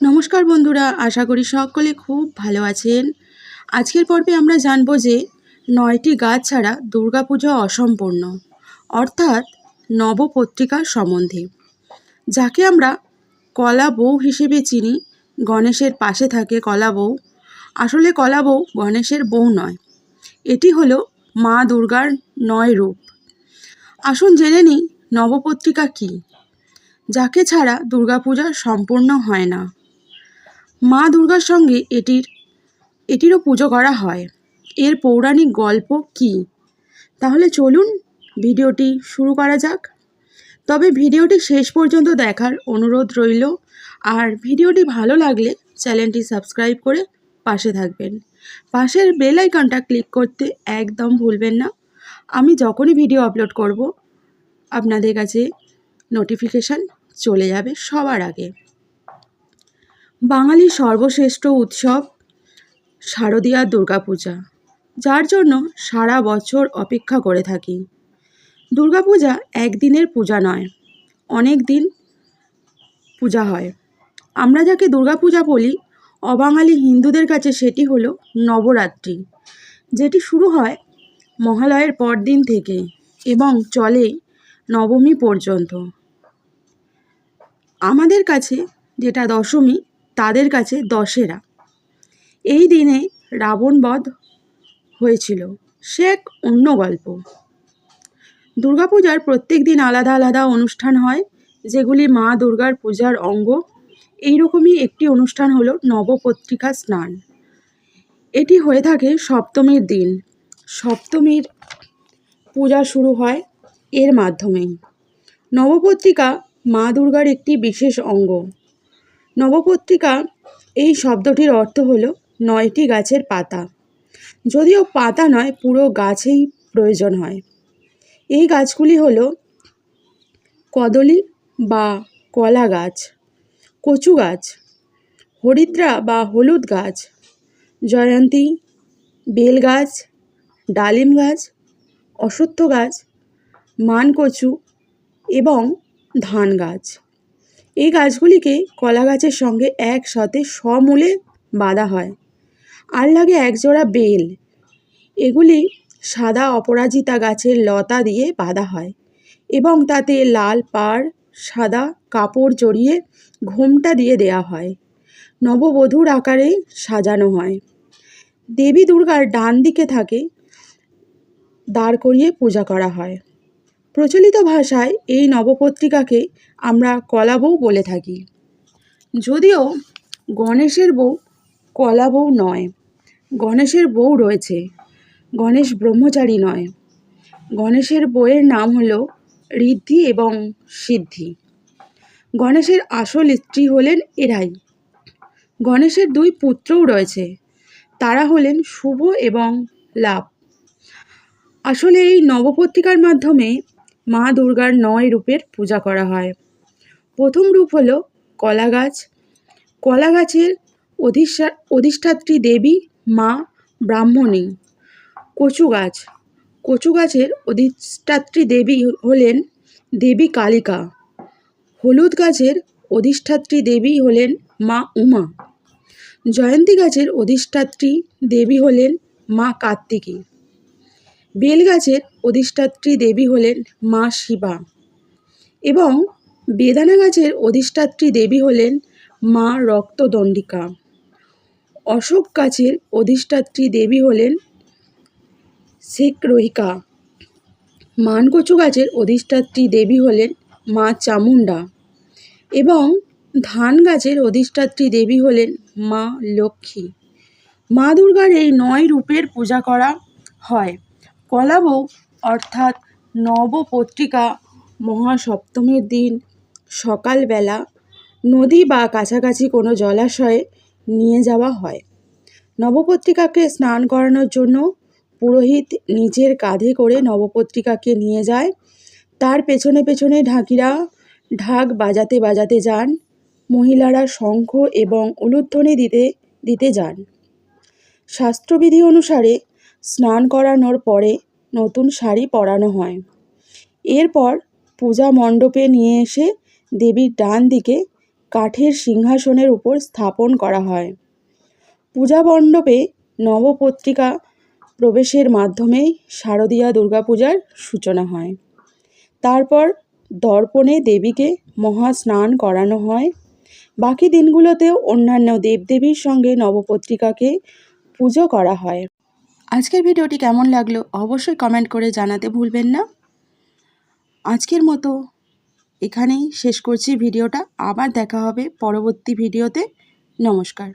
নমস্কার বন্ধুরা, আশা করি সকলে খুব ভালো আছেন। আজকের পর্বে আমরা জানব যে নয়টি গাছ ছাড়া দুর্গাপুজো অসম্পূর্ণ, অর্থাৎ নবপত্রিকার সম্বন্ধে। যাকে আমরা কলা বউ হিসেবে চিনি, গণেশের পাশে থাকে কলা বউ। আসলে কলা বউ গণেশের বউ নয়, এটি হলো মা দুর্গার নয় রূপ। আসুন জেনে নিই নবপত্রিকা কী, যাকে ছাড়া দুর্গাপূজা সম্পূর্ণ হয় না। মা দুর্গার সঙ্গে এটির, এটিরও পুজো করা হয়। এর পৌরাণিক গল্প কি? তাহলে চলুন ভিডিওটি শুরু করা যাক। তবে ভিডিওটি শেষ পর্যন্ত দেখার অনুরোধ রইল। আর ভিডিওটি ভালো লাগলে চ্যানেলটি সাবস্ক্রাইব করে পাশে থাকবেন। পাশের বেল আইকনটা ক্লিক করতে একদম ভুলবেন না। আমি যখনই ভিডিও আপলোড করব, আপনাদের কাছে নোটিফিকেশান চলে যাবে সবার আগে। বাঙালির সর্বশ্রেষ্ঠ উৎসব শারদীয়া দুর্গাপূজা, যার জন্য সারা বছর অপেক্ষা করে থাকি। দুর্গাপূজা একদিনের পূজা নয়, অনেক দিন পূজা হয়। আমরা যাকে দুর্গাপূজা বলি, অবাঙালি হিন্দুদের কাছে সেটি হলো নবরাত্রি, যেটি শুরু হয় মহালয়ের পরদিন থেকে এবং চলে নবমী পর্যন্ত। আমাদের কাছে যেটা দশমী তাদের কাছে দশেরা। এই দিনে রাবণ বধ হয়েছিল। সে এক অন্য গল্প। দুর্গাপূজার প্রত্যেক দিন আলাদা আলাদা অনুষ্ঠান হয়, যেগুলি মা দুর্গার পূজার অঙ্গ। এইরকমই একটি অনুষ্ঠান হলো নবপত্রিকা স্নান। এটি হয়ে থাকে সপ্তমীর দিন। সপ্তমীর পূজা শুরু হয় এর মাধ্যমেই নবপত্রিকা মা দুর্গার একটি বিশেষ অঙ্গ। নবপত্রিকা, এই শব্দটির অর্থ হল নয়টি গাছের পাতা। যদিও পাতা নয়, পুরো গাছেই প্রয়োজন হয়। এই গাছগুলি হল কদলী বা কলা গাছ, কচু গাছ, হরিদ্রা বা হলুদ গাছ, জয়ন্তী, বেল গাছ, ডালিম গাছ, অশ্বত্থ গাছ, মানকচু এবং ধান গাছ। এই গাছগুলিকে কলা গাছের সঙ্গে একসাথে সমূলে বাঁধা হয়। আর লাগে একজোড়া বেল। এগুলি সাদা অপরাজিতা গাছের লতা দিয়ে বাঁধা হয় এবং তাতে লাল পাড়, সাদা কাপড় জড়িয়ে ঘোমটা দিয়ে দেয়া হয়। নববধূর আকারে সাজানো হয়। দেবী দুর্গার ডান দিকে থাকে, দাঁড় করিয়ে পূজা করা হয়। প্রচলিত ভাষায় এই নবপত্রিকাকে আমরা কলা বউ বলে থাকি। যদিও গণেশের বউ কলা বউ নয়, গণেশের বউ রয়েছে, গণেশ ব্রহ্মচারী নয়। গণেশের বইয়ের নাম হলো ঋদ্ধি এবং সিদ্ধি। গণেশের আসল স্ত্রী হলেন এরাই। গণেশের দুই পুত্রও রয়েছে, তারা হলেন শুভ এবং লাভ। আসলে এই নবপত্রিকার মাধ্যমে মা দুর্গার নয় রূপের পূজা করা হয়। প্রথম রূপ হলো কলা গাছ কলা গাছের অধিষ্ঠা, অধিষ্ঠাত্রী দেবী মা ব্রাহ্মণী। কচু গাছ কচু গাছের অধিষ্ঠাত্রী দেবী হলেন দেবী কালিকা। হলুদ গাছের অধিষ্ঠাত্রী দেবী হলেন মা উমা। জয়ন্তী গাছের অধিষ্ঠাত্রী দেবী হলেন মা কার্তিকী। বেল গাছের অধিষ্ঠাত্রী দেবী হলেন মা শিবা এবং বেদানা গাছের অধিষ্ঠাত্রী দেবী হলেন মা রক্তদণ্ডিকা। অশোক গাছের অধিষ্ঠাত্রী দেবী হলেন শেখ রহিকা। মানকচু গাছের অধিষ্ঠাত্রী দেবী হলেন মা চামুন্ডা এবং ধান গাছের অধিষ্ঠাত্রী দেবী হলেন মা লক্ষ্মী। মা দুর্গার এই নয় রূপের পূজা করা হয়। কলাবউ অর্থাৎ নবপত্রিকা, মহাসপ্তমীর দিন, সকালবেলা নদী বা কাছাকাছি কোনো জলাশয়ে নিয়ে যাওয়া হয়। নবপত্রিকাকে স্নান করানোর জন্য পুরোহিত নিজের কাঁধে করে নবপত্রিকাকে নিয়ে যায়। তার পেছনে পেছনে ঢাকিরা ঢাক বাজাতে বাজাতে যান। মহিলারা শঙ্খ এবং উলুধ্বনি দিতে দিতে যান। শাস্ত্রবিধি অনুসারে স্নান করানোর পরে নতুন শাড়ি পরানো হয়। এরপর পূজা মণ্ডপে নিয়ে এসে দেবীর ডান দিকে কাঠের সিংহাসনের উপর স্থাপন করা হয়। পূজা মণ্ডপে নবপত্রিকা প্রবেশের মাধ্যমেই শারদীয়া দুর্গাপূজার সূচনা হয়। তারপর দর্পণে দেবীকে মহাস্নান করানো হয়। বাকি দিনগুলোতেও অন্যান্য দেবদেবীর সঙ্গে নবপত্রিকাকে পুজো করা হয়। আজকের ভিডিওটি কেমন লাগল অবশ্যই কমেন্ট করে জানাতে ভুলবেন না। আজকের মতো এখানেই শেষ করছি ভিডিওটা। আবার দেখা হবে পরবর্তী ভিডিওতে। নমস্কার।